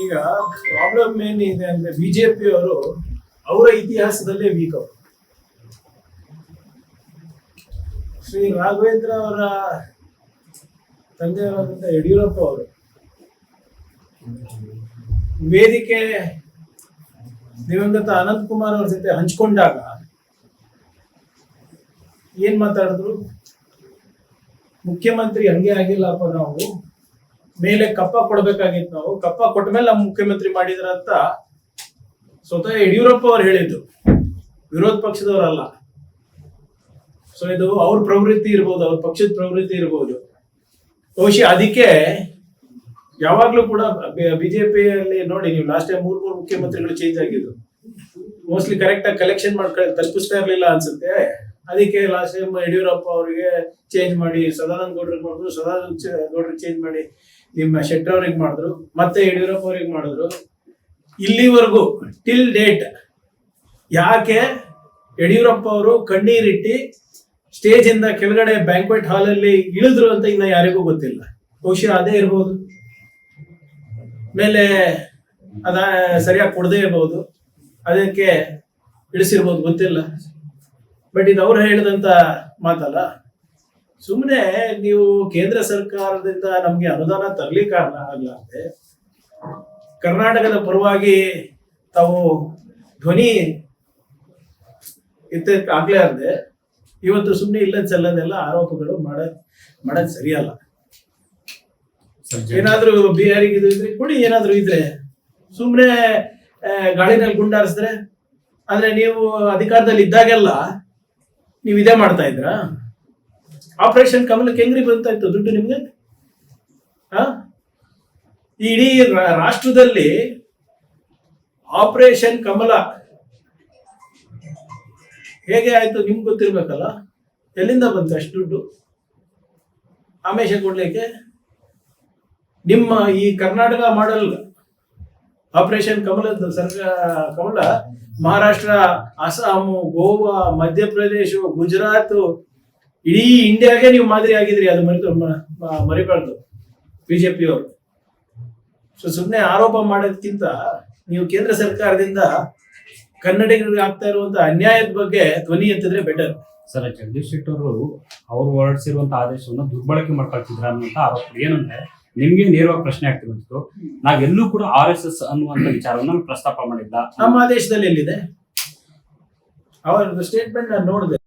ಈಗ ಪ್ರಾಬ್ಲಮ್ ಏನಿದೆ ಅಂದ್ರೆ ಬಿಜೆಪಿ ಅವರು ಅವರ ಇತಿಹಾಸದಲ್ಲೇ ವೀಕ್ ಅವರು. ಶ್ರೀ ರಾಘವೇಂದ್ರ ಅವರ ತಂದೆಯವರಾದಂಥ ಯಡಿಯೂರಪ್ಪ ಅವರು ವೇದಿಕೆ ದಿವಂಗತ ಅನಂತ್ ಕುಮಾರ್ ಅವ್ರ ಜೊತೆ ಹಂಚ್ಕೊಂಡಾಗ ಏನ್ ಮಾತಾಡಿದ್ರು? ಮುಖ್ಯಮಂತ್ರಿ ಹಂಗೆ ಆಗಿಲ್ಲಪ್ಪ ನಾವು. ಮೇಲೆ ಕಪ್ಪ ಕೊಡ್ಬೇಕಾಗಿತ್ತು ನಾವು. ಕಪ್ಪ ಕೊಟ್ಟ ಮೇಲೆ ನಮ್ಮ ಮುಖ್ಯಮಂತ್ರಿ ಮಾಡಿದ್ರ ಅಂತ ಸ್ವತಃ ಯಡಿಯೂರಪ್ಪ ಅವ್ರು ಹೇಳಿದ್ದು. ವಿರೋಧ ಪಕ್ಷದವರಲ್ಲ. ಸೊ ಇದು ಅವ್ರ ಪ್ರವೃತ್ತಿ ಇರ್ಬೋದು, ಅವ್ರ ಪಕ್ಷದ ಪ್ರವೃತ್ತಿ ಇರ್ಬೋದು. ಬಹುಶಃ ಅದಕ್ಕೆ ಯಾವಾಗ್ಲೂ ಕೂಡ ಬಿಜೆಪಿಯಲ್ಲಿ ನೋಡಿ, ನೀವು ಲಾಸ್ಟ್ ಟೈಮ್ ಮೂರ್ ಮೂರು ಮುಖ್ಯಮಂತ್ರಿಗಳು ಚೇಂಜ್ ಆಗಿದ್ರು ಮೋಸ್ಟ್ಲಿ ಕರೆಕ್ಟ್ ಆಗಿ ಕಲೆಕ್ಷನ್ ಮಾಡ್ಕೊಳ್ಳಿ ತಲುಪಿಸ್ತಾ ಇರ್ಲಿಲ್ಲ ಅನ್ಸುತ್ತೆ. ಅದಕ್ಕೆ ಲಾಸ್ಟ್ ಟೈಮ್ ಯಡಿಯೂರಪ್ಪ ಅವರಿಗೆ ಚೇಂಜ್ ಮಾಡಿ, ಸದಾನಂದ ಗೌಡ್ರಿಗೆ ಮಾಡಿದ್ರು, ಸದಾನಂದ ಗೌಡ್ರಿಗೆ ಚೇಂಜ್ ಮಾಡಿ. ನಿಮ್ಮ ಶೆಟ್ಟರ್ ಅವ್ರಿಗೆ ಮಾಡಿದ್ರು, ಮತ್ತೆ ಯಡಿಯೂರಪ್ಪ ಅವ್ರಿಗೆ ಮಾಡಿದ್ರು. ಇಲ್ಲಿವರೆಗೂ ಟಿಲ್ ಡೇಟ್ ಯಾಕೆ ಯಡಿಯೂರಪ್ಪ ಅವರು ಕಣ್ಣೀರಿಟ್ಟಿ ಸ್ಟೇಜ್ ಇಂದ ಕೆಳಗಡೆ ಬ್ಯಾಂಕ್ವೆಟ್ ಹಾಲ್ ಅಲ್ಲಿ ಇಳಿದ್ರು ಅಂತ ಇನ್ನ ಯಾರಿಗೂ ಗೊತ್ತಿಲ್ಲ. ಬಹುಶಃ ಅದೇ ಇರ್ಬೋದು. ಮೇಲೆ ಅದ ಸರಿಯಾಗಿ ಕೊಡದೇ ಇರ್ಬೋದು. ಅದಕ್ಕೆ ಇಳಿಸಿರ್ಬೋದು, ಗೊತ್ತಿಲ್ಲ. ಬಟ್ ಇದು ಅವ್ರು ಹೇಳಿದಂತ ಮಾತಲ್ಲ. ಸುಮ್ಮನೆ ನೀವು ಕೇಂದ್ರ ಸರ್ಕಾರದಿಂದ ನಮಗೆ ಅನುದಾನ ತರ್ಲಿಕ್ಕೆ ಆಗಲಾರ್ದೆ ಕರ್ನಾಟಕದ ಪರವಾಗಿ ತಾವು ಧ್ವನಿ ಆಗ್ಲೇ ಆಗ್ಲಾರ್ದೆ ಇವತ್ತು ಸುಮ್ಮನೆ ಇಲ್ಲದ ಸಲ್ಲದೆಲ್ಲ ಆರೋಪಗಳು ಮಾಡ ಮಾಡೋದ್ ಸರಿಯಲ್ಲ. ಏನಾದ್ರೂ ಬಿಹಾರಿಗೆ ಇದು ಇದ್ರೆ ಕೊಡಿ ಏನಾದ್ರೂ ಇದ್ರೆ. ಸುಮ್ಮನೆ ಗಾಳಿನಲ್ಲಿ ಗುಂಡಾರಿಸಿದ್ರೆ ಆದ್ರೆ ನೀವು ಅಧಿಕಾರದಲ್ಲಿ ಇದ್ದಾಗೆಲ್ಲ ನೀವು ಇದೇ ಮಾಡ್ತಾ ಇದ್ರಾ ಆಪರೇಷನ್ ಕಮಲಕ್ಕೆ ಹೆಂಗ್ರಿ ಬಂತಾ ಇತ್ತು ದುಡ್ಡು ನಿಮ್ಗೆ? ಇಡೀ ರಾಷ್ಟ್ರದಲ್ಲಿ ಆಪರೇಷನ್ ಕಮಲ ಹೇಗೆ ಆಯ್ತು ನಿಮ್ಗೆ ಗೊತ್ತಿರ್ಬೇಕಲ್ಲ? ಎಲ್ಲಿಂದ ಬಂತು ಅಷ್ಟು ದುಡ್ಡು? ಆಮೇಶ ಕೊಡ್ಲಿಕ್ಕೆ? ನಿಮ್ಮ ಈ ಕರ್ನಾಟಕ ಮಾಡಲ್ ಆಪರೇಷನ್ ಕಮಲದ ಸರ್ಕಾರ ಕಮಲ ಮಹಾರಾಷ್ಟ್ರ ಅಸ್ಸಾಮು ಗೋವಾ ಮಧ್ಯಪ್ರದೇಶ ಗುಜರಾತ್ ಇಡೀ ಇಂಡಿಯಾಗೆ ನೀವು ಮಾದರಿ ಆಗಿದ್ರಿ ಅದು ಮರಿತು ಮರಿಬಾರ್ದು. ಬಿಜೆಪಿ ಅವರು ಸೊ ಸುಮ್ಮನೆ ಆರೋಪ ಮಾಡೋದಕ್ಕಿಂತ ನೀವು ಕೇಂದ್ರ ಸರ್ಕಾರದಿಂದ ಕನ್ನಡಿಗರಿಗೆ ಆಗ್ತಾ ಇರುವಂತ ಅನ್ಯಾಯದ ಬಗ್ಗೆ ಧ್ವನಿ ಎತ್ತಿದ್ರೆ ಬೆಟರ್ ಸರ್ ಜಗದೀಶ್ ಶೆಟ್ಟರ್ ಅವರು ಅವ್ರು ಹೊರಡಿಸಿರುವಂತಹ ಆದೇಶವನ್ನು ದುರ್ಬಳಕೆ ಮಾಡ್ಕೊಳ್ತಿದ್ರ ಅನ್ನುವಂತ ಆರೋಪ. ಏನಂದ್ರೆ ನಿಮ್ಗೆ ನೇರವಾಗಿ ಪ್ರಶ್ನೆ ಆಗ್ತಿರುವಂತದ್ದು ನಾವೆಲ್ಲೂ ಕೂಡ ಆರ್ ಎಸ್ ಎಸ್ ಅನ್ನುವಂತ ವಿಚಾರವನ್ನು ಪ್ರಸ್ತಾಪ ಮಾಡಿಲ್ಲ ನಮ್ಮ ಆದೇಶದಲ್ಲಿ ಎಲ್ಲಿದೆ? ಅವರ ಸ್ಟೇಟ್ಮೆಂಟ್ ನಾನು ನೋಡಿದೆ.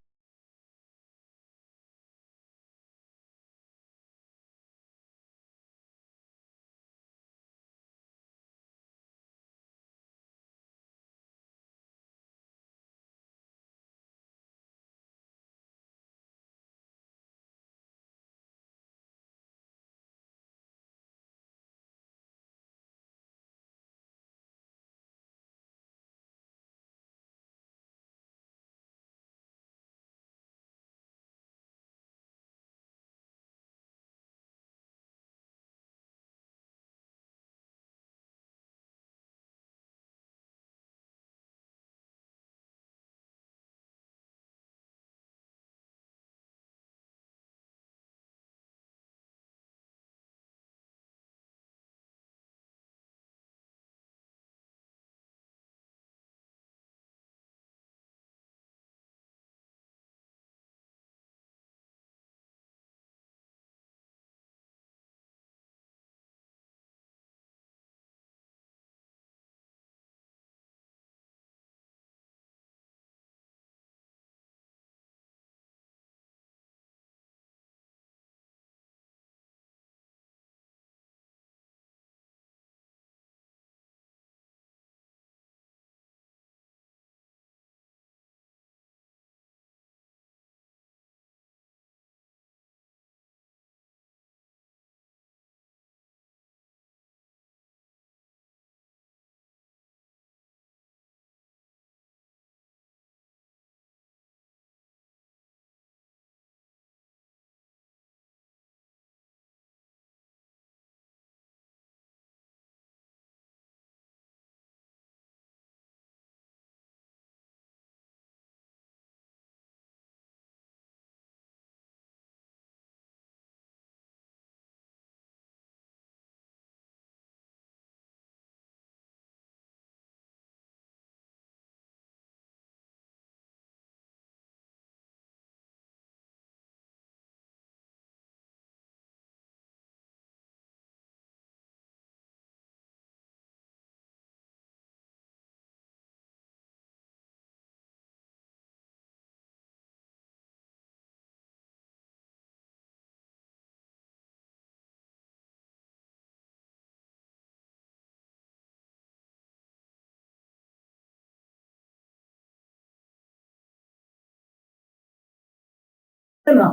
ಏನಾ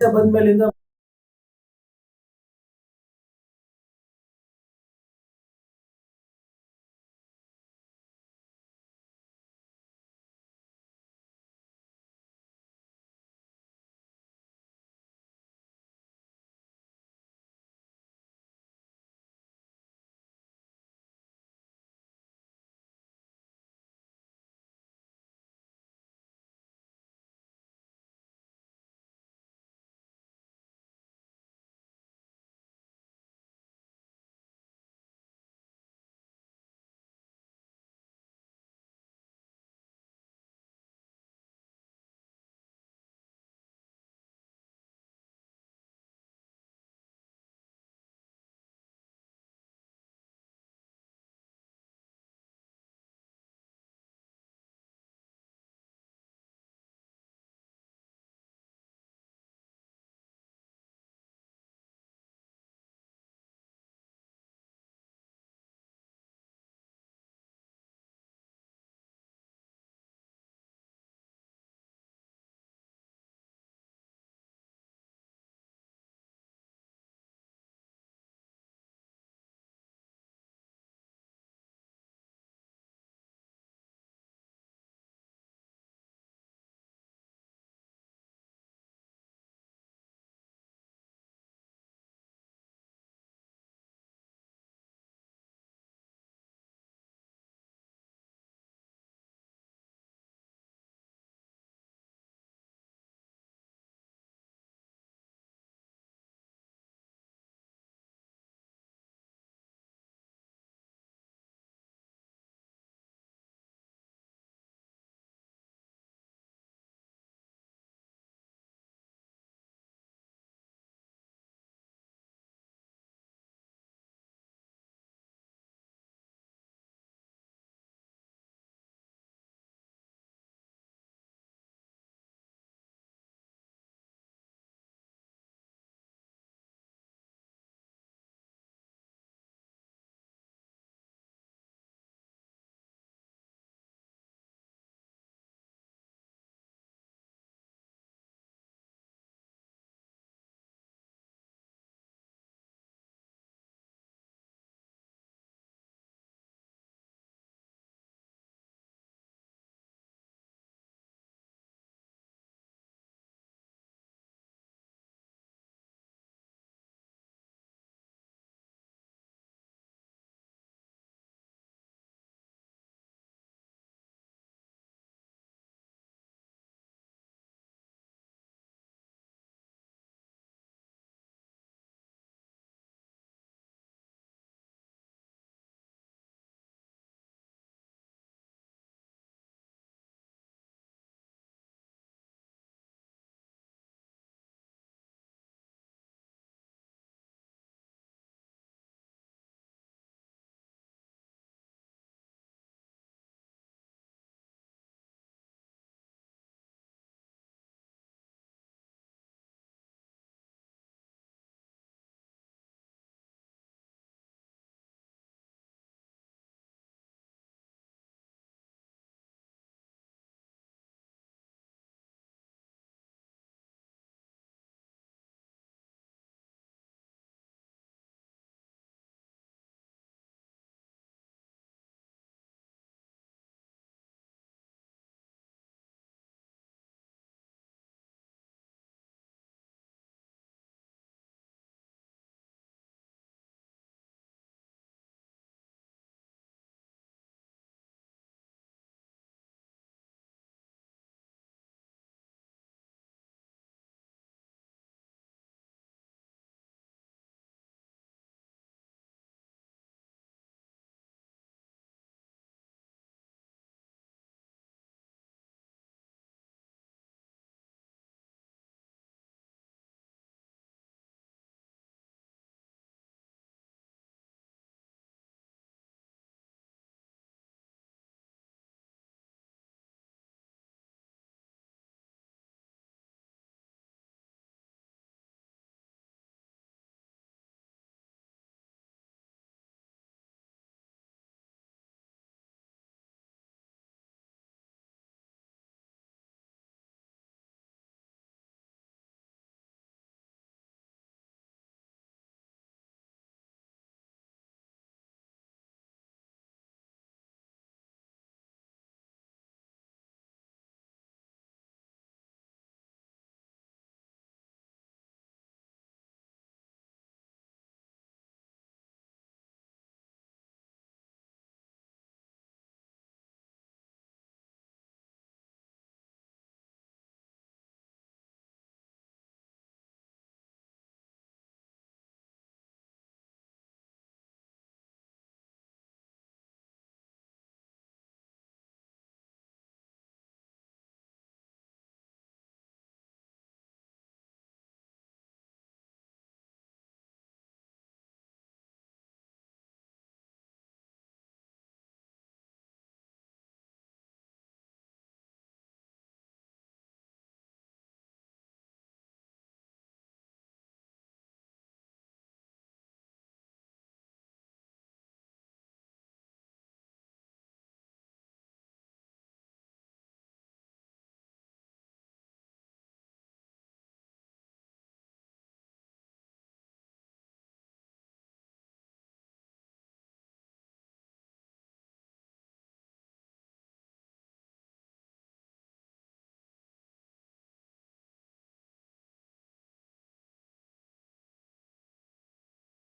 ಬಂದ್ಮೇಲಿಂದ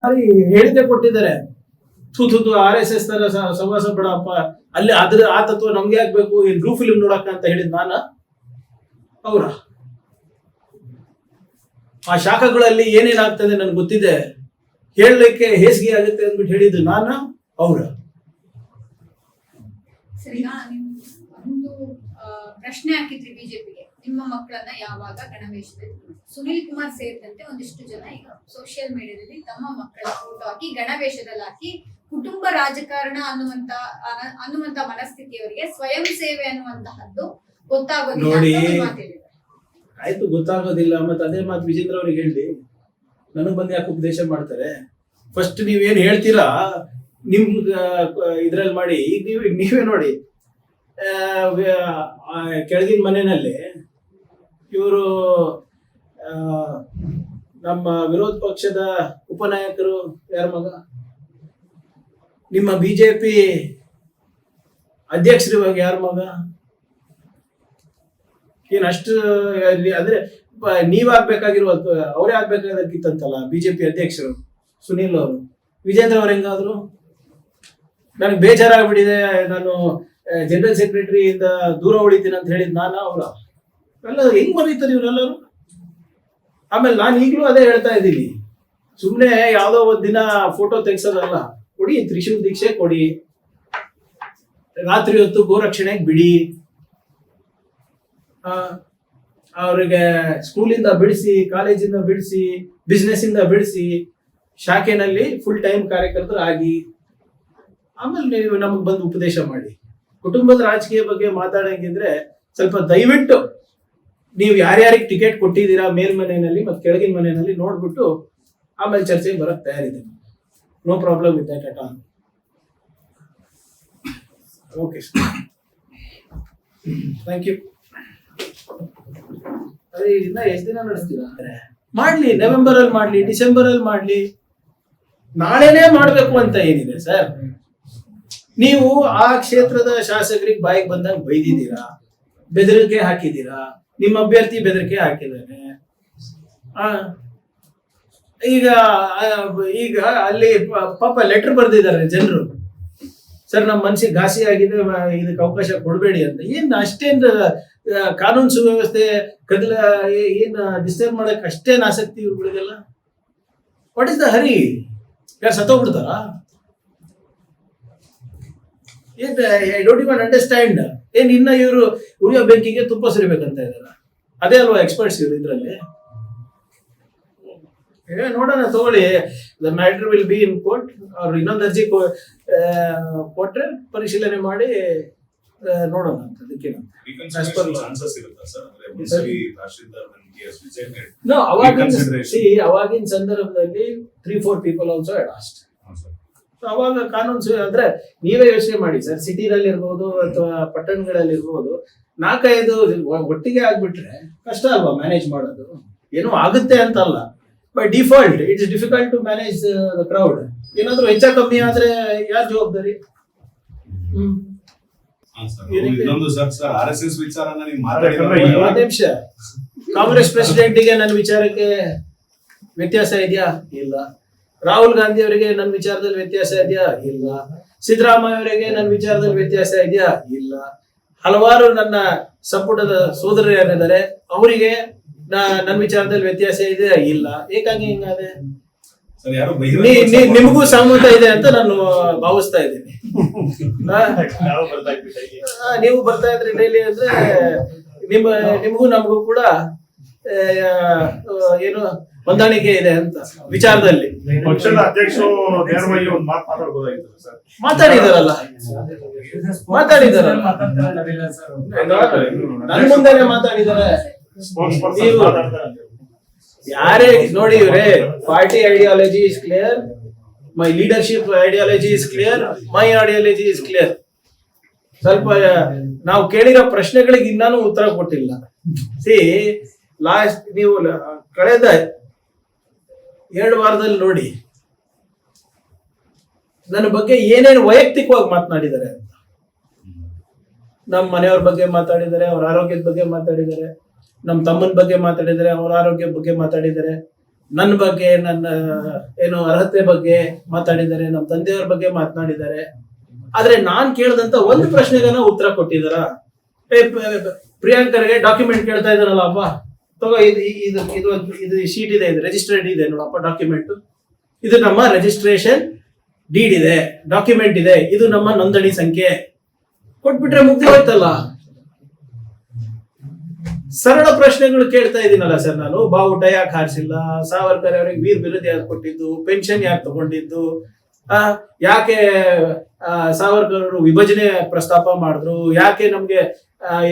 ಅಲ್ಲಿ ಹೇಳಿಕೆ ಕೊಟ್ಟಿದ್ದಾರೆ. ಥೂ ಥೂ ಆರ್ ಎಸ್ ಎಸ್ ತರ ಸಹವಾಸ ಬಿಡಪ್ಪ ಅಲ್ಲಿ ಅದ್ರ ಆ ತತ್ವ ನಮ್ಗೆ ಆಗ್ಬೇಕು ಈ ಬ್ಲೂ ಫಿಲ್ಮ್ ನೋಡಕ ಅಂತ ಹೇಳಿದ್ ನಾನ ಅವ್ರ. ಆ ಶಾಖಗಳಲ್ಲಿ ಏನೇನಾಗ್ತದೆ ನನ್ಗೆ ಗೊತ್ತಿದೆ. ಹೇಳಲಿಕ್ಕೆ ಹೇಸಿಗೆ ಆಗುತ್ತೆ ಅಂದ್ಬಿಟ್ಟು ಹೇಳಿದ್ದು ನಾನು ಅವ್ರ. ಪ್ರಶ್ನೆ ಹಾಕಿದ್ರಿ ಬಿಜೆಪಿಗೆ. ನಿಮ್ಮ ಮಕ್ಕಳನ್ನ ಯಾವಾಗ ಗಣವೇಶದಲ್ಲಿ ಸುನಿಲ್ ಕುಮಾರ್ ಸೇರಿದಂತೆ ಒಂದಿಷ್ಟು ಜನ ಈಗ ಸೋಷಿಯಲ್ ಮೀಡಿಯಾದಲ್ಲಿ ತಮ್ಮ ಮಕ್ಕಳ ಫೋಟೋ ಹಾಕಿ ಗಣವೇಶದಲ್ಲಿ ಹಾಕಿ ಕುಟುಂಬ ರಾಜಕಾರಣ ಅನ್ನುವಂತ ಅನ- ಅನ್ನುವಂತ ಮನಸ್ಥಿತಿಯವರಿಗೆ ಸ್ವಯಂ ಸೇವೆ ಅನ್ನುವಂತಹದ್ದು ಗೊತ್ತಾಗೋದಿಲ್ಲ ಆಯ್ತು ಗೊತ್ತಾಗೋದಿಲ್ಲ ಮತ್ತೆ ಅದೇ ಮಾತು ವಿಜೇಂದ್ರ ಅವ್ರಿಗೆ ಹೇಳಿ. ನನಗ್ ಬಂದು ಯಾಕೆ ಉಪದೇಶ ಮಾಡ್ತಾರೆ? ಫಸ್ಟ್ ನೀವೇನ್ ಹೇಳ್ತೀರಾ? ನಿಮ್ ಇದ್ರಲ್ಲಿ ಮಾಡಿ ಈಗ ನೀವು ನೀವೇ ನೋಡಿ. ಕೆಳಗಿನ ಮನೆಯಲ್ಲಿ ಇವರು ನಮ್ಮ ವಿರೋಧ ಪಕ್ಷದ ಉಪನಾಯಕರು ಯಾರ ಮಗ? ನಿಮ್ಮ ಬಿಜೆಪಿ ಅಧ್ಯಕ್ಷರು ಇವಾಗ ಯಾರ ಮಗ? ಏನ್ ಅಷ್ಟು ಅಂದ್ರೆ ನೀವಾಗ್ಬೇಕಾಗಿರುವ, ಅವರೇ ಆಗ್ಬೇಕಾಗಿತ್ತಂತಲ್ಲ ಬಿಜೆಪಿ ಅಧ್ಯಕ್ಷರು, ಸುನೀಲ್ ಅವರು. ವಿಜೇಂದ್ರ ಅವ್ರು ಹೆಂಗಾದ್ರು? ನನಗೆ ಬೇಜಾರಾಗ್ಬಿಟ್ಟಿದೆ, ನಾನು ಜನರಲ್ ಸೆಕ್ರೆಟರಿ ಇಂದ ದೂರ ಉಳಿತೀನಿ ಅಂತ ಹೇಳಿದ್ ನಾನ ಅವರ? ಎಲ್ಲ ಹೆಂಗ್ ಬರೀತಾರೆ ಇವರೆಲ್ಲರೂ? ಆಮೇಲೆ ನಾನು ಈಗಲೂ ಅದೇ ಹೇಳ್ತಾ ಇದ್ದೀನಿ. ಸುಮ್ಮನೆ ಯಾವುದೋ ಒಂದು ದಿನ ಫೋಟೋ ತೆಗ್ಸೋದಲ್ಲ. ಕೊಡಿ, ತ್ರಿಶೂಲ್ ದೀಕ್ಷೆ ಕೊಡಿ. ರಾತ್ರಿ ಹೊತ್ತು ಗೋರಕ್ಷಣೆಗೆ ಬಿಡಿ. ಅವ್ರಿಗೆ ಸ್ಕೂಲಿಂದ ಬಿಡಿಸಿ, ಕಾಲೇಜಿಂದ ಬಿಡಿಸಿ ಬಿಸ್ನೆಸ್ ಇಂದ ಬಿಡಿಸಿ, ಶಾಖೆನಲ್ಲಿ ಫುಲ್ ಟೈಮ್ ಕಾರ್ಯಕರ್ತರಾಗಿ. ಆಮೇಲೆ ನೀವು ನಮಗೆ ಬಂದು ಉಪದೇಶ ಮಾಡಿ. ಕುಟುಂಬದ ರಾಜಕೀಯ ಬಗ್ಗೆ ಮಾತಾಡಂಗಿದ್ರೆ ಸ್ವಲ್ಪ ದಯವಿಟ್ಟು ನೀವು ಯಾರ್ಯಾರಿಗೆ ಟಿಕೆಟ್ ಕೊಟ್ಟಿದ್ದೀರಾ ಮೇಲ್ಮನೆಯಲ್ಲಿ ಮತ್ತು ಕೆಳಗಿನ ಮನೆಯಲ್ಲಿ ನೋಡ್ಬಿಟ್ಟು ಆಮೇಲೆ ಚರ್ಚೆಗೆ ಬರೋಕ್ಕೆ ತಯಾರಿದೆ no problem with that at all okay thank you ಅದೇ ಎಷ್ಟು ದಿನ ನಡೆಸ್ತೀರಾ? ಮಾಡ್ಲಿ ನವೆಂಬರ್ ಅಲ್ಲಿ ಮಾಡ್ಲಿ ಡಿಸೆಂಬರ್ ಅಲ್ಲಿ ಮಾಡ್ಲಿ. ನಾಳೆನೇ ಮಾಡ್ಬೇಕು ಅಂತ ಏನಿದೆ ಸರ್ ನೀವು ಆ ಕ್ಷೇತ್ರದ ಶಾಸಕರಿಗೆ ಬಾಯಿಗೆ ಬಂದಾಗ ಬೈದಿದ್ದೀರಾ? ಬೆದರಿಕೆ ಹಾಕಿದ್ದೀರಾ? ನಿಮ್ಮ ಅಭ್ಯರ್ಥಿ ಬೆದರಿಕೆ ಹಾಕಿದ್ದಾನೆ. ಈಗ ಈಗ ಅಲ್ಲಿ ಪಾಪ ಲೆಟರ್ ಬರ್ದಿದ್ದಾರೆ ಜನರು. ಸರ್ ನಮ್ಮ ಮನ್ಸಿಗೆ ಘಾಸಿ ಆಗಿದೆ ಇದಕ್ಕೆ ಅವಕಾಶ ಕೊಡಬೇಡಿ ಅಂತ. ಏನು ಅಷ್ಟೇನು ಕಾನೂನು ಸುವ್ಯವಸ್ಥೆ ಕದಲ ಏನು ಏನ್ ಡಿಸ್ಟರ್ಬ್ ಮಾಡಕ್ ಅಷ್ಟೇನ್ ಆಸಕ್ತಿ ಇವ್ರುಗಳಿಗೆಲ್ಲ? ವಾಟ್ ಇಸ್ ದ ಹರಿ ಯಾರು ಸತ್ತೋಗ್ಬಿಡ್ತಾರ? ಏನ್ ಐ ಡೋಂಟ್ ಇವನ್ ಅಂಡರ್ಸ್ಟ್ಯಾಂಡ್ ಏನ್ ಇನ್ನ ಇವರು ಉರಿಯೋ ಬೆಂಕಿಗೆ ತುಪ್ಪ ಸುರಿಬೇಕಂತ ಇದಾರ. ಅದೇ ಅಲ್ವಾ ಎಕ್ಸ್ಪರ್ಟ್ಸ್ ಇವರು ಇದ್ರಲ್ಲಿ? ನೋಡೋಣ ತಗೊಳ್ಳಿ. The matter will be in court ಅವ್ರು ಇನ್ನೊಂದು ಅರ್ಜಿ ಕೊಟ್ರೆ ಪರಿಶೀಲನೆ ಮಾಡಿ ನೋಡೋಣ ಅಂತ ಅದಕ್ಕೆ ಅವಾಗಿನ ಸಂದರ್ಭದಲ್ಲಿ three four people also lost ಅವಾಗ ಕಾನೂನು ಅಂದ್ರೆ ನೀವೇ ಯೋಚನೆ ಮಾಡಿ. ಸರ್ ಸಿಟಿನಲ್ಲಿ ಇರ್ಬೋದು ಅಥವಾ ಪಟ್ಟಣಗಳಲ್ಲಿ ಇರ್ಬೋದು ನಾಲ್ಕೈದು ಒಟ್ಟಿಗೆ ಆಗ್ಬಿಟ್ರೆ ಕಷ್ಟ ಅಲ್ವಾ ಮ್ಯಾನೇಜ್ ಮಾಡೋದು? ಏನೋ ಆಗುತ್ತೆ ಅಂತಲ್ಲ. By default it's difficult to manage the crowd ಏನಾದ್ರೂ ಹೆಚ್ಚ ಕಮ್ಮಿ ಆದ್ರೆ ಯಾರ್ ಜವಾಬ್ದಾರಿ? ಹ್ಮ್. ನಿಮಿಷ. ಕಾಂಗ್ರೆಸ್ ಪ್ರೆಸಿಡೆಂಟಿಗೆ ನನ್ನ ವಿಚಾರಕ್ಕೆ ವ್ಯತ್ಯಾಸ ಇದೆಯಾ? ಇಲ್ಲ. ರಾಹುಲ್ ಗಾಂಧಿ ಅವರಿಗೆ ನನ್ನ ವಿಚಾರದಲ್ಲಿ ವ್ಯತ್ಯಾಸ ಇದೆಯಾ? ಇಲ್ಲ. ಸಿದ್ದರಾಮಯ್ಯ ಅವರಿಗೆ ನನ್ನ ವಿಚಾರದಲ್ಲಿ ವ್ಯತ್ಯಾಸ ಇದೆಯಾ? ಇಲ್ಲ. ಹಲವಾರು ನನ್ನ ಸಂಪುಟದ ಸೋದರರು ಯಾರಿದ್ದಾರೆ ಅವರಿಗೆ ನನ್ನ ವಿಚಾರದಲ್ಲಿ ವ್ಯತ್ಯಾಸ ಇದೆಯಾ? ಇಲ್ಲ. ಏಕಾಂಗಿ ಹಿಂಗಾದೆ? ಸರ್ ಯಾರು ನೀ- ನೀ- ನಿಮಗೂ ಸಂಬಂಧ ಇದೆ ಅಂತ ನಾನು ಭಾವಿಸ್ತಾ ಇದ್ದೀನಿ? ನಾವು ಬರ್ತಾ ಇದ್ರಿ ಡೈಲಿ ಅಂದ್ರೆ ನಿಮ್ಮ ನಿಮಗೂ ನಮಗೂ ಕೂಡ ಏನು ಹೊಂದಾಣಿಕೆ ಇದೆ ಅಂತ ವಿಚಾರದಲ್ಲಿ. ಪಕ್ಷದ ಅಧ್ಯಕ್ಷರು ನೇರವಾಗಿ ಒಂದು ಮಾತು ಮಾತಾಡ್ಬೋದಾಗಿತ್ತು ಸರ್. ಮಾತಾಡಿದಾರಲ್ಲ. ಮಾತಾಡಿದಾರಲ್ಲ. ನನ್ ಮುಂದೆನೆ ಮಾತಾಡಿದಾರೆ. ನೀವು-. ಯಾರೇ ನೋಡಿ ಇವ್ರೆ party ideology is clear my leadership ideology is clear my ideology is clear ಸ್ವಲ್ಪ ನಾವು ಕೇಳಿರೋ ಪ್ರಶ್ನೆಗಳಿಗೆ ಇನ್ನೂ ಉತ್ತರ ಕೊಟ್ಟಿಲ್ಲ. ಸಿ ಲಾಸ್ಟ್ ನೀವು ಕಳೆದ ಎರಡು ವಾರದಲ್ಲಿ ನೋಡಿ. ನನ್ನ ಬಗ್ಗೆ ಏನೇನು ವೈಯಕ್ತಿಕವಾಗಿ ಮಾತನಾಡಿದ್ದಾರೆ ಅಂತ. ನಮ್ಮ ಮನೆಯವ್ರ ಬಗ್ಗೆ ಮಾತಾಡಿದ್ದಾರೆ, ಅವ್ರ ಆರೋಗ್ಯದ ಬಗ್ಗೆ ಮಾತಾಡಿದ್ದಾರೆ, ನಮ್ಮ ತಮ್ಮನ ಬಗ್ಗೆ ಮಾತಾಡಿದ್ದಾರೆ, ಅವ್ರ ಆರೋಗ್ಯದ ಬಗ್ಗೆ ಮಾತಾಡಿದ್ದಾರೆ. ನನ್ನ ಬಗ್ಗೆ, ನನ್ನ, ಏನು ಅರ್ಹತೆ ಬಗ್ಗೆ ಮಾತಾಡಿದ್ದಾರೆ, ನಮ್ಮ ತಂದೆಯವ್ರ ಬಗ್ಗೆ ಮಾತನಾಡಿದ್ದಾರೆ. ಆದ್ರೆ ನಾನ್ ಕೇಳಿದಂತ ಒಂದು ಪ್ರಶ್ನೆಗನ ಉತ್ತರ ಕೊಟ್ಟಿದಾರ ಪ್ರಿಯಾಂಕರ್ಗೆ ಡಾಕ್ಯುಮೆಂಟ್ ಕೇಳ್ತಾ ಇದಾರಲ್ಲ ಅಪ್ಪ. ತಗೋ, ಇದು ಇದು ಇದು ಇದು ಶೀಟ್ ಇದೆ, ಇದು ರಿಜಿಸ್ಟರ್ಡ್ ಇದೆ ನೋಡಪ್ಪ ಡಾಕ್ಯುಮೆಂಟ್ ಇದು ನಮ್ಮ ರಿಜಿಸ್ಟ್ರೇಷನ್ ಡೀಡ್ ಇದೆ ಡಾಕ್ಯುಮೆಂಟ್ ಇದೆ, ಇದು ನಮ್ಮ ನೋಂದಣಿ ಸಂಖ್ಯೆ. ಕೊಟ್ಬಿಟ್ರೆ ಮುಗ್ದು ಹೋಯ್ತಲ್ಲ. ಸರಳ ಪ್ರಶ್ನೆಗಳು ಕೇಳ್ತಾ ಇದ್ದೀನಲ್ಲ ಸರ್ ನಾನು. ಬಾವುಟ ಯಾಕೆ ಹಾರಿಸಿಲ್ಲ? ಸಾವರ್ಕರ್ ಅವರಿಗೆ ವೀರ್ ಬಿರುದು ಯಾಕೆ ಕೊಟ್ಟಿದ್ದು? ಪೆನ್ಷನ್ ಯಾಕೆ ತಗೊಂಡಿದ್ದು? ಯಾಕೆ ಸಾವರ್ಕರ್ ವಿಭಜನೆ ಪ್ರಸ್ತಾಪ ಮಾಡಿದ್ರು. ಯಾಕೆ ನಮ್ಗೆ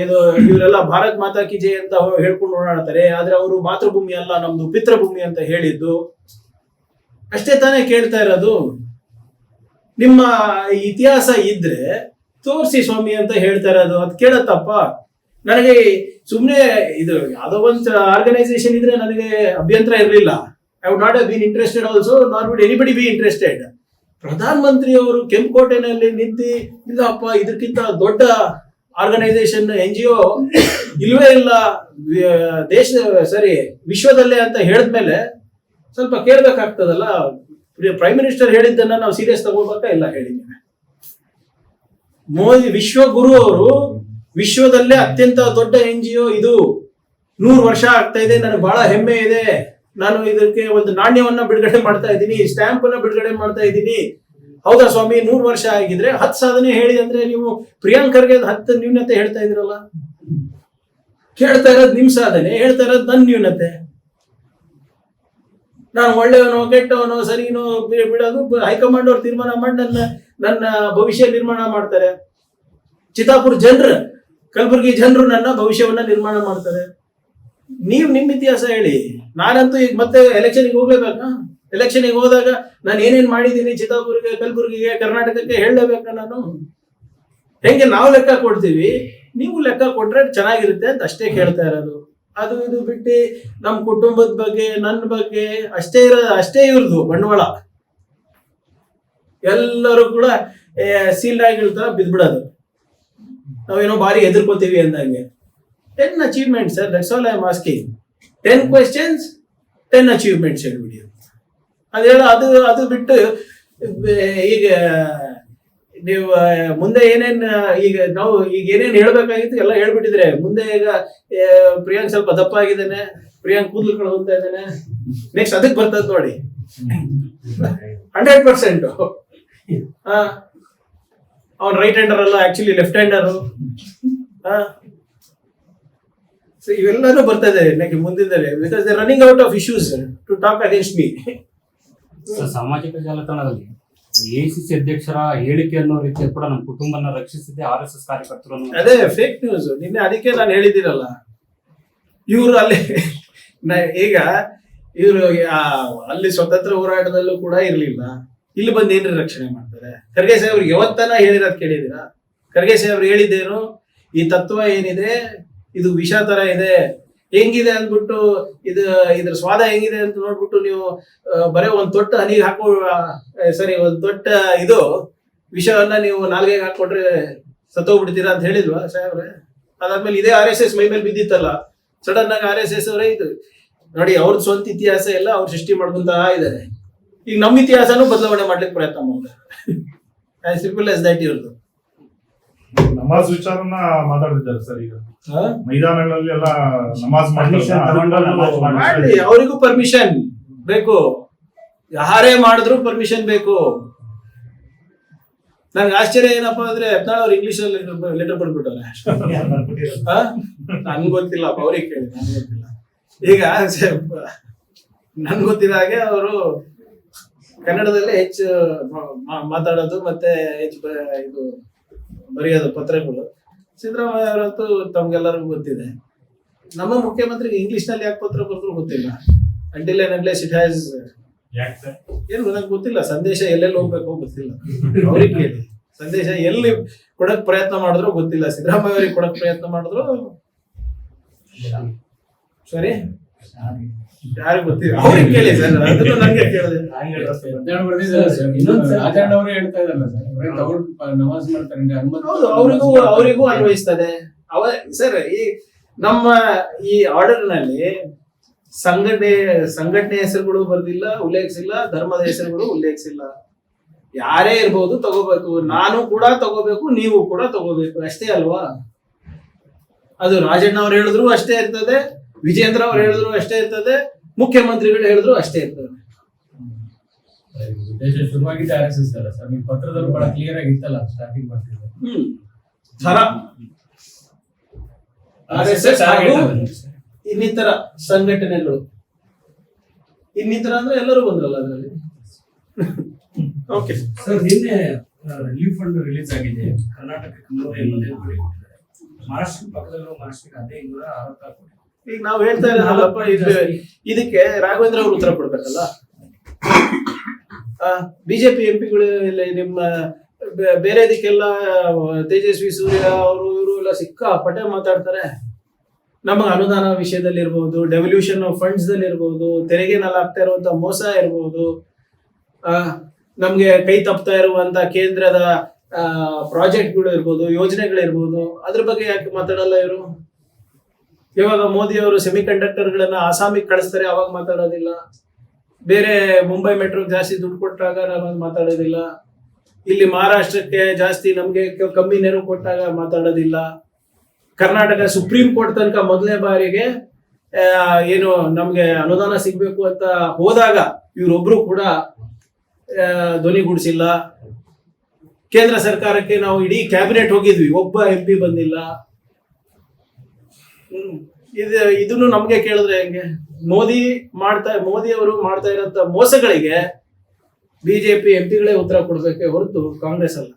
ಇದು ಇವರೆಲ್ಲ ಭಾರತ್ ಮಾತಾ ಕಿ ಜೈ ಅಂತ ಹೇಳ್ಕೊಂಡು ಓಡಾಡ್ತಾರೆ. ಆದ್ರೆ ಅವರು ಮಾತೃಭೂಮಿ ಅಲ್ಲ, ನಮ್ದು ಪಿತೃಭೂಮಿ ಅಂತ ಹೇಳಿದ್ದು. ಅಷ್ಟೇ ತಾನೇ ಕೇಳ್ತಾ ಇರೋದು. ನಿಮ್ಮ ಇತಿಹಾಸ ಇದ್ರೆ ತೋರಿಸಿ ಸ್ವಾಮಿ ಅಂತ ಹೇಳ್ತಾ ಇರೋದು. ಅದ್ ಕೇಳತ್ತಪ್ಪ. ನನಗೆ ಸುಮ್ಮನೆ ಇದು ಯಾವುದೋ ಒಂದು ಆರ್ಗನೈಸೇಷನ್ ಇದ್ರೆ ನನಗೆ ಅಭ್ಯಂತರ ಇರಲಿಲ್ಲ. I would not been interested also not would anybody be interested ಪ್ರಧಾನ ಮಂತ್ರಿಯವರು ಕೆಂಪುಕೋಟೆನಲ್ಲಿ ನಿಂತು, ಇಲ್ಲಪ್ಪ, ಇದಕ್ಕಿಂತ ದೊಡ್ಡ ಆರ್ಗನೈಸೇಷನ್ ಎನ್ ಜಿ ಒ ಇಲ್ವೇ ಇಲ್ಲ ದೇಶ, ಸರಿ, ವಿಶ್ವದಲ್ಲೇ ಅಂತ ಹೇಳಿದ್ಮೇಲೆ ಸ್ವಲ್ಪ ಕೇಳ್ಬೇಕಾಗ್ತದಲ್ಲ ಪ್ರೈಮ್ ಮಿನಿಸ್ಟರ್ ಹೇಳಿದ್ದನ್ನ ನಾವು ಸೀರಿಯಸ್ ತಗೋಬೇಕಾ ಇಲ್ಲ ಹೇಳಿದ್ದೇವೆ? ಮೋದಿ ಮೋದಿ ವಿಶ್ವಗುರು ಅವರು ವಿಶ್ವದಲ್ಲೇ ಅತ್ಯಂತ ದೊಡ್ಡ ಎನ್ ಜಿ ಒ ಇದು. ನೂರು ವರ್ಷ ಆಗ್ತಾ ಇದೆ, ನನಗೆ ಬಹಳ ಹೆಮ್ಮೆ ಇದೆ. ನಾನು ಇದಕ್ಕೆ ಒಂದು ನಾಣ್ಯವನ್ನ ಬಿಡುಗಡೆ ಮಾಡ್ತಾ ಇದ್ದೀನಿ ಸ್ಟ್ಯಾಂಪ್ ಅನ್ನ ಬಿಡುಗಡೆ ಮಾಡ್ತಾ ಇದ್ದೀನಿ. ಹೌದಾ ಸ್ವಾಮಿ? ನೂರು ವರ್ಷ ಆಗಿದ್ರೆ ಹತ್ತು ಸಾಧನೆ ಹೇಳಿ ಅಂದ್ರೆ ನೀವು ಪ್ರಿಯಾಂಕರ್ಗೆ ಹತ್ತು ನ್ಯೂನತೆ ಹೇಳ್ತಾ ಇದ್ರಲ್ಲ ಕೇಳ್ತಾ ಇರೋದು ನಿಮ್ ಸಾಧನೆ, ಹೇಳ್ತಾ ಇರೋದು ನನ್ನ ನ್ಯೂನತೆ. ನಾನು ಒಳ್ಳೆಯವನೋ, ಕೆಟ್ಟವನೋ, ಸರಿನೋ ಬಿಡೋದು ಹೈಕಮಾಂಡ್ ಅವ್ರು ತೀರ್ಮಾನ ಮಾಡಿ ನನ್ನ ನನ್ನ ಭವಿಷ್ಯ ನಿರ್ಮಾಣ ಮಾಡ್ತಾರೆ. ಚಿತ್ತಾಪುರ ಜನರು, ಕಲಬುರಗಿ ಜನರು ನನ್ನ ಭವಿಷ್ಯವನ್ನ ನಿರ್ಮಾಣ ಮಾಡ್ತಾರೆ. ನೀವು ನಿಮ್ಮ ಇತಿಹಾಸ ಹೇಳಿ. ನಾನಂತೂ ಈಗ ಮತ್ತೆ ಎಲೆಕ್ಷನ್ಗೆ ಹೋಗ್ಲೇಬೇಕಾ? ಎಲೆಕ್ಷನ್ಗೆ ಹೋದಾಗ ನಾನು ಏನೇನ್ ಮಾಡಿದ್ದೀನಿ ಚಿತ್ತಾಪುರಿಗೆ, ಕಲಬುರಗಿಗೆ, ಕರ್ನಾಟಕಕ್ಕೆ ಹೇಳಲೇಬೇಕಾ ನಾನು? ಹೆಂಗೆ ನಾವು ಲೆಕ್ಕ ಕೊಡ್ತೀವಿ? ನೀವು ಲೆಕ್ಕ ಕೊಟ್ರೆ ಚೆನ್ನಾಗಿರುತ್ತೆ ಅಂತ ಅಷ್ಟೇ ಕೇಳ್ತಾ ಇರೋದು. ಅದು ಇದು ಬಿಟ್ಟು ನಮ್ಮ ಕುಟುಂಬದ ಬಗ್ಗೆ ನನ್ನ ಬಗ್ಗೆ ಅಷ್ಟೇ ಇರೋ ಅಷ್ಟೇ ಇರೋದು ಬಂಡವಾಳ. ಎಲ್ಲರೂ ಕೂಡ ಸೀಲ್ಡ್ ಆಗಿರ್ತಾರ ಬಿದ್ಬಿಡೋದು ನಾವೇನೋ ಬಾರಿ ಎದುರ್ಕೋತೀವಿ ಅಂದಂಗೆ. Ten achievement sir that's all I am asking ten questions ten achievements ಹೇಳ್ಬಿಡಿ ಅದು ಹೇಳ, ಅದು ಅದು ಬಿಟ್ಟು, ಈಗ, ನೀವು, ಮುಂದೆ ಏನೇನು, ಈಗ ನಾವು, ಈಗ ಏನೇನು ಹೇಳ್ಬೇಕಾಗಿತ್ತು ಎಲ್ಲ ಹೇಳ್ಬಿಟ್ಟಿದ್ರೆ. ಮುಂದೆ ಈಗ ಪ್ರಿಯಾಂಕ್ ಸ್ವಲ್ಪ ದಪ್ಪ ಆಗಿದ್ದಾನೆ ಪ್ರಿಯಾಂಕ್ ಕೂದಲು ಕಳ್ಕೊಂತ ಇದ್ದಾನೆ. ನೆಕ್ಸ್ಟ್ ಅದಕ್ಕೆ ಬರ್ತದೆ ನೋಡಿ. ಹಂಡ್ರೆಡ್ ಪರ್ಸೆಂಟ್ ಅವನ್ ರೈಟ್ ಹ್ಯಾಂಡರ್ ಅಲ್ಲ ಆಕ್ಚುಲಿ ಲೆಫ್ಟ್ ಹ್ಯಾಂಡರು ಸೊ ಇವೆಲ್ಲರೂ ಬರ್ತಾ ಇದ್ದಾರೆ ನನಗೆ ಮುಂದಿದ್ದಾರೆ because they running out of issues to talk against me ಸಾಮಾಜಿಕ ಜಾಲತಾಣದಲ್ಲಿ ಎಸಿಸಿ ಅಧ್ಯಕ್ಷರ ಹೇಳಿಕೆ ಅನ್ನೋ ರೀತಿಯಲ್ಲಿ ಕೂಡ ನಮ್ಮ ಕುಟುಂಬನ ರಕ್ಷಿಸಿದೆ ಆರ್ ಎಸ್ ಎಸ್ ಕಾರ್ಯಕರ್ತರು ಅದೇ ಫೇಕ್ ನ್ಯೂಸ್ ನಿನ್ನೆ ಅದಕ್ಕೆ ನಾನು ಹೇಳಿದ್ದೀರಲ್ಲ ಇವರು ಅಲ್ಲಿ ಈಗ ಇವರು ಅಲ್ಲಿ ಸ್ವತಂತ್ರ ಹೋರಾಟದಲ್ಲೂ ಕೂಡ ಇರಲಿಲ್ಲ. ಇಲ್ಲಿ ಬಂದು ಏನ್ರಿ ರಕ್ಷಣೆ ಮಾಡ್ತಾರೆ? ಖರ್ಗೆ ಸಾಹೇಬ್ರಿಗೆ ಯಾವತ್ತನ ಹೇಳಿರೋದು ಕೇಳಿದಿರಾ ಖರ್ಗೆ ಸಾಹೇಬ್ರು ಹೇಳಿದ್ದೇನು ಈ ತತ್ವ ಏನಿದೆ ಇದು ವಿಷ ತರ ಇದೆ. ಹೆಂಗಿದೆ ಅಂದ್ಬಿಟ್ಟು ಇದು, ಇದ್ರ ಸ್ವಾದ ಹೆಂಗಿದೆ ಅಂತ ನೋಡ್ಬಿಟ್ಟು ನೀವು ಬರೇ ಒಂದ್ ತೊಟ್ಟ ಹನಿಗೆ ಹಾಕೋ ಸರಿ, ಒಂದ್ ತೊಟ್ಟ ಇದು ವಿಷವನ್ನ ನೀವು ನಾಲ್ಗೆಗೆ ಹಾಕೊಟ್ರೆ ಸತ್ತೋಗ್ಬಿಡ್ತೀರಾ ಅಂತ ಹೇಳಿದ್ವಾ ಸಾಹೇಬ್ರೆ? ಅದಾದ್ಮೇಲೆ ಇದೇ ಆರ್ ಎಸ್ ಎಸ್ ಮೈ ಮೇಲೆ ಬಿದ್ದಿತ್ತಲ್ಲ, ಸಡನ್ ಆಗಿ ಆರ್ ಎಸ್ ಎಸ್ ಅವರೇ ಇದು. ನೋಡಿ ಅವ್ರದ್ದು ಸ್ವಂತ ಇತಿಹಾಸ ಎಲ್ಲ ಅವ್ರು ಸೃಷ್ಟಿ ಮಾಡ್ಕೊಂತ ಇದ್ದಾರೆ ಈಗ ನಮ್ಮ ಇತಿಹಾಸನೂ ಬದಲಾವಣೆ ಮಾಡ್ಲಿಕ್ಕೆ ಪ್ರಯತ್ನ ಮಾಡ್ತಾರೆ. ಸಿಂಪಲ್ ಎಸ್ ದಟ್ ಇವ್ರದ್ದು ನಮಾಜ್ ವಿಚಾರನ ಮಾತಾಡ್ತಿದ್ದಾರೆ ಸರ್ ಈಗ. ಮೈದಾನಗಳಲ್ಲಿ ಎಲ್ಲ ನಮಾಜ್ ಮಾಡಿ. ಅವರಿಗೂ ಪರ್ಮಿಷನ್ ಬೇಕು. ಯಾರೇ ಮಾಡಿದ್ರು ಪರ್ಮಿಷನ್ ಬೇಕು. ನನ್ಗೆ ಆಶ್ಚರ್ಯ ಏನಪ್ಪಾ ಅಂದ್ರೆ ಹತ್ನಾಳ್ ಅವ್ರು ಇಂಗ್ಲಿಷ್ ಅಲ್ಲಿ ಲೆಟರ್ ಬರ್ಬಿಟ್ಟವ್ರೆ ನನ್ಗೆ ಗೊತ್ತಿಲ್ಲ ಅವ್ರಿಗೆ ಕೇಳಿ ನನ್ಗೆ ಗೊತ್ತಿಲ್ಲ. ಈಗ ನನ್ಗೆ ಗೊತ್ತಿರೋ ಹಾಗೆ ಅವರು ಕನ್ನಡದಲ್ಲಿ ಹೆಚ್ಚು ಮಾತಾಡೋದು ಮತ್ತೆ ಹೆಚ್ಚು ಬ- ಇದು ಬರೆಯೋದು ಪತ್ರಗಳು. ಸಿದ್ದರಾಮಯ್ಯ ಅವರಂತೂ ತಮ್ಗೆಲ್ಲರಿಗೂ ಗೊತ್ತಿದೆ. ನಮ್ಮ ಮುಖ್ಯಮಂತ್ರಿಗೆ ಇಂಗ್ಲಿಷ್ನಲ್ಲಿ ಯಾಕೆ ಪತ್ರ ಬರೆದ್ರು ಗೊತ್ತಿಲ್ಲ. Until and unless it has ಏನು ನನಗೆ ಗೊತ್ತಿಲ್ಲ. ಸಂದೇಶ ಎಲ್ಲೆಲ್ಲಿ ಹೋಗ್ಬೇಕು ಗೊತ್ತಿಲ್ಲ. ಅವ್ರಿಗೆ ಕೇಳಿ. ಸಂದೇಶ ಎಲ್ಲಿ ಕೊಡಕ್ ಪ್ರಯತ್ನ ಮಾಡಿದ್ರು ಗೊತ್ತಿಲ್ಲ. ಸಿದ್ದರಾಮಯ್ಯ ಅವ್ರಿಗೆ ಕೊಡಕ್ ಪ್ರಯತ್ನ ಮಾಡಿದ್ರು ಸರಿ? ಯಾರು ಗೊತ್ತಿಲ್ಲ. ಅವ್ರಿಗೆ ಕೇಳಿ ಸರ್. ಅದನ್ನು ನಂಗೆ ಕೇಳಿದೆ. ರಾಜಣ್ಣ ಅವರೇ ಹೇಳ್ತಾ ಇದಾರಲ್ಲ ಸರ್. ಅವ್ರೇ ತಗೊಂಡು ಪ- ನಮಾಜ್ ಮಾಡ್ತಾರೆ ಅಂದ್ರೆ ಹನುಮಂತ ಹೌದು ಅವರಿಗೂ ಅವರಿಗೂ ಅನ್ವಯಿಸ್ತದೆ. ಅವ ಸರ್ ಈ ನಮ್ಮ ಈ ಆರ್ಡರ್ನಲ್ಲಿ ಸಂಘಟನೆ ಸಂಘಟನೆ ಹೆಸರುಗಳು ಬರ್ದಿಲ್ಲ ಉಲ್ಲೇಖಿಸಿಲ್ಲ ಧರ್ಮದ ಹೆಸರುಗಳು ಉಲ್ಲೇಖಿಸಿಲ್ಲ. ಯಾರೇ ಇರ್ಬೋದು ತಗೋಬೇಕು. ನಾನು ಕೂಡ ತಗೋಬೇಕು ನೀವು ಕೂಡ ತಗೋಬೇಕು. ಅಷ್ಟೇ ಅಲ್ವಾ? ಅದು ರಾಜಣ್ಣ ಅವ್ರು ಹೇಳಿದ್ರು ಅಷ್ಟೇ ಇರ್ತದೆ. ವಿಜೇಂದ್ರ ಅವ್ರು ಹೇಳಿದ್ರು ಅಷ್ಟೇ ಇರ್ತದೆ ಮುಖ್ಯಮಂತ್ರಿಗಳು ಹೇಳಿದ್ರು ಅಷ್ಟೇ ಇರ್ತದೆ. ಶುರುವಾಗಿದ್ದ ಆರ್ ಎಸ್ ಎಸ್ ಅಲ್ಲ ಸರ್. ಪತ್ರದಲ್ಲಿ ಬಹಳ ಕ್ಲಿಯರ್ ಆಗಿತ್ತಲ್ಲ ಸ್ಟಾರ್ಟಿಂಗ್ ಮಾಡ್ತಿದ್ರು ಹ್ಮ್. ಥರ ಎಸ್ ಹಾಗೂ ಇನ್ನಿತರ ಸಂಘಟನೆಗಳು. ಇನ್ನಿತರ ಅಂದ್ರೆ ಎಲ್ಲರೂ ಬಂದ್ರಲ್ಲ ಅದರಲ್ಲಿ. ಓಕೆ ಸರ್ ನಿನ್ನೆ ರಿಲೀಫ್ ಫಂಡ್ ರಿಲೀಸ್ ಆಗಿದೆ. ಕರ್ನಾಟಕಕ್ಕೆ ನೂರ ಎಂಬತ್ತೈದು ಕೋಟಿ ಕೊಟ್ಟಿದ್ದಾರೆ ಮಹಾರಾಷ್ಟ್ರ ಪಕ್ಕದಲ್ಲೂ ಮಹಾರಾಷ್ಟ್ರಕ್ಕೆ ಅದೇ ಇನ್ನೂರ ಅರವತ್ತಾರು ಕೋಟಿ. ಈಗ ನಾವು ಹೇಳ್ತಾ ಇರೋದಲ್ಲಪ್ಪ ಇದು ಇದಕ್ಕೆ ರಾಘವೇಂದ್ರ ಅವರು ಉತ್ತರ ಕೊಡ್ಬೇಕಲ್ಲ? ಬಿಜೆಪಿ ಎಂ ಪಿಗಳು ಇಲ್ಲ ನಿಮ್ಮ ಬೇರೆ ಇದಕ್ಕೆಲ್ಲ ತೇಜಸ್ವಿ ಸೂರ್ಯ ಅವರು ಇವರು ಎಲ್ಲ ಸಿಕ್ಕಾಪಟ್ಟೆ ಮಾತಾಡ್ತಾರೆ. ನಮಗೆ ಅನುದಾನ ವಿಷಯದಲ್ಲಿ ಇರ್ಬೋದು ಡೆವಲ್ಯೂಷನ್ ಆಫ್ ಫಂಡ್ಸ್ ದಲ್ಲಿ ಇರ್ಬೋದು ತೆರಿಗೆನಲ್ಲಿ ಆಗ್ತಾ ಇರುವಂತ ಮೋಸ ಇರ್ಬೋದು. ಆ, ನಮ್ಗೆ ಕೈ ತಪ್ತಾ ಇರುವಂತ ಕೇಂದ್ರದ ಪ್ರಾಜೆಕ್ಟ್ಗಳು ಇರ್ಬೋದು ಯೋಜನೆಗಳಿರ್ಬೋದು ಅದ್ರ ಬಗ್ಗೆ ಯಾಕೆ ಮಾತಾಡಲ್ಲ ಇವರು? ಇವಾಗ ಮೋದಿ ಅವರು ಸೆಮಿ ಕಂಡಕ್ಟರ್ಗಳನ್ನ ಆಸಾಮಿಗೆ ಕಳಿಸ್ತಾರೆ, ಅವಾಗ ಮಾತಾಡೋದಿಲ್ಲ. ಬೇರೆ ಮುಂಬೈ ಮೆಟ್ರೋ ಜಾಸ್ತಿ ದುಡ್ಡು ಕೊಟ್ಟಾಗ ನಾವು ಮಾತಾಡೋದಿಲ್ಲ. ಇಲ್ಲಿ ಮಹಾರಾಷ್ಟ್ರಕ್ಕೆ ಜಾಸ್ತಿ ನಮಗೆ ಕಮ್ಮಿ ನೆರವು ಕೊಟ್ಟಾಗ ಮಾತಾಡೋದಿಲ್ಲ. ಕರ್ನಾಟಕ ಸುಪ್ರೀಂ ಕೋರ್ಟ್ ತನಕ ಮೊದಲನೇ ಬಾರಿಗೆ ಏನು ನಮಗೆ ಅನುದಾನ ಸಿಗಬೇಕು ಅಂತ ಹೋದಾಗ ಇವರೊಬ್ರು ಕೂಡ ಧ್ವನಿ ಗುಡಿಸಿಲ್ಲ. ಕೇಂದ್ರ ಸರ್ಕಾರಕ್ಕೆ ನಾವು ಇಡೀ ಕ್ಯಾಬಿನೆಟ್ ಹೋಗಿದ್ವಿ, ಒಬ್ಬ ಎಂ ಪಿ ಬಂದಿಲ್ಲ. ಇದು ಇದನ್ನು ನಮ್ಗೆ ಕೇಳಿದ್ರೆ ಹೆಂಗೆ? ಮೋದಿ ಮಾಡ್ತಾ, ಮೋದಿ ಅವರು ಮಾಡ್ತಾ ಇರೋಂತ ಮೋಸಗಳಿಗೆ ಬಿಜೆಪಿ ಎಂ ಪಿಗಳೇ ಉತ್ತರ ಕೊಡ್ಬೇಕೆ ಹೊರತು ಕಾಂಗ್ರೆಸ್ ಅಲ್ಲ.